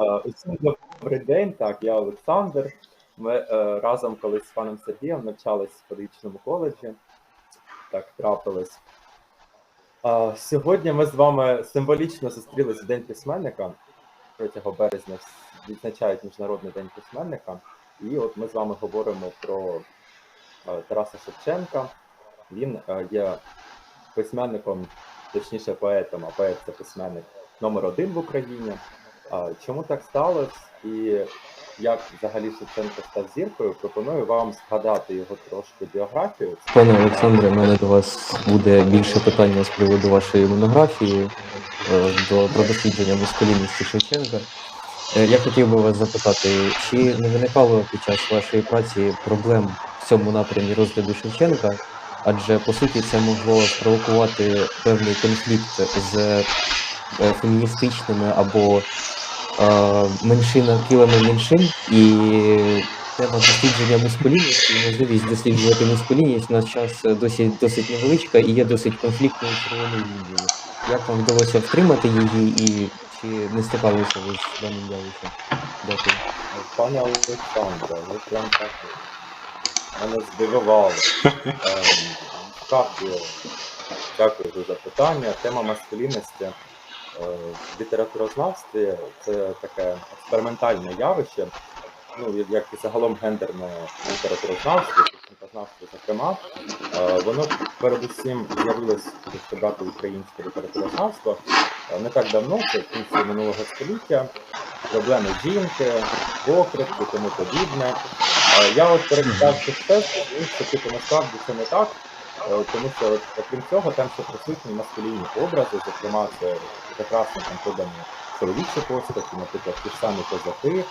Е, добрий день. Так, я Олександр. Ми е, разом колись з паном Сергієм навчались в педагогічному коледжі. Так трапилось. Е, сьогодні ми з вами символічно зустрілись в День письменника. 3 березня відзначають Міжнародний день письменника. І от ми з вами говоримо про Тараса Шевченка. Він є письменником, точніше поетом, а поет це письменник номер один в Україні. Чому так сталося і як взагалі Шевченко став зіркою? Пропоную вам згадати його трошки біографію. Пане Олександре, в мене до вас буде більше питання з приводу вашої монографії е, до про дослідження маскулінності Шевченка. Е, Я хотів би вас запитати, чи не виникало під час вашої праці проблем в цьому напрямі розгляду Шевченка? Адже по суті це могло спровокувати певний конфлікт з е, феміністичними або меншина кілами меншин і Тема дослідження мускулінності і можливість досліджувати мускулінність на час е, досить досить невеличка і є досить конфліктною червоною лінією. Як вам вдалося втримати її і чи не стикалися ви з даним явищем? Дякую. Пане Олександре, ви прям так мене здивували. Ем, дякую за запитання. Тема маскулінності в літературознавстві це таке експериментальне явище. Ну, як і загалом гендерне літературознавство, технікознавство, зокрема, Е, воно передусім з'явилось якщо брати українське літературознавство е, не так давно, це в кінці минулого століття. Проблеми жінки, покритки, тому подібне. Е, Я от перечитавши все, що типу насправді це не так, е, тому що окрім цього там ще присутні маскулінні образи, зокрема, це прекрасно там подані чоловічі постаті, наприклад, ті ж самі козаки,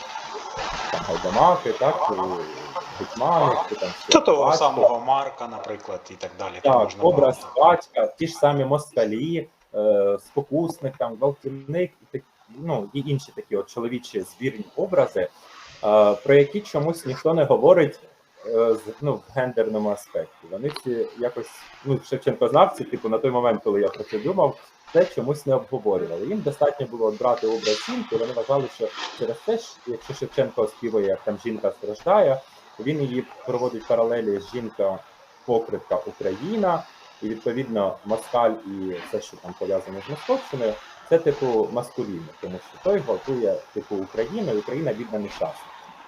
там гайдамаки, так, гетьмани, чи там ще того батько. самого Марка, наприклад, і так далі. Там Так, можна образ багато. батька, ті ж самі москалі, е, спокусник, там, гвалтівник і так, ну, і інші такі от чоловічі збірні образи, е, про які чомусь ніхто не говорить е, ну, в гендерному аспекті. Вони всі якось, ну, Шевченкознавці, типу, на той момент, коли я про це думав, це чомусь не обговорювали. Їм достатньо було брати образ жінки, вони вважали, що через те, що якщо Шевченко оспівує, як там жінка страждає, він її проводить паралелі з жінка покритка Україна, і відповідно москаль і все, що там пов'язано з московщиною, це типу маскулінно, тому що той готує типу Україну, і Україна відданий час.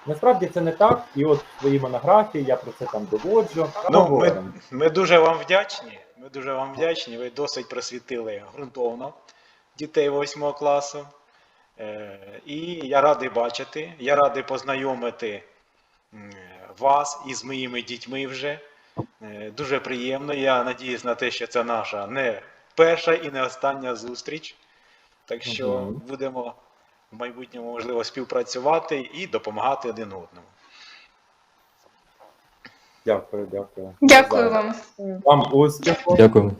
Насправді це не так, і от в своїй монографії я про це там доводжу. Ну, ми, ми дуже вам вдячні. Ми дуже вам вдячні. Ви досить просвітили ґрунтовно дітей 8 класу. Е, і я радий бачити, я радий познайомити вас із моїми дітьми вже. Е, Дуже приємно. Я надіюсь на те, що це наша не перша і не остання зустріч. Так що будемо в майбутньому можливо співпрацювати і допомагати один одному. Дякую, дякую. Дякую вам. Вам успіху. Дякую.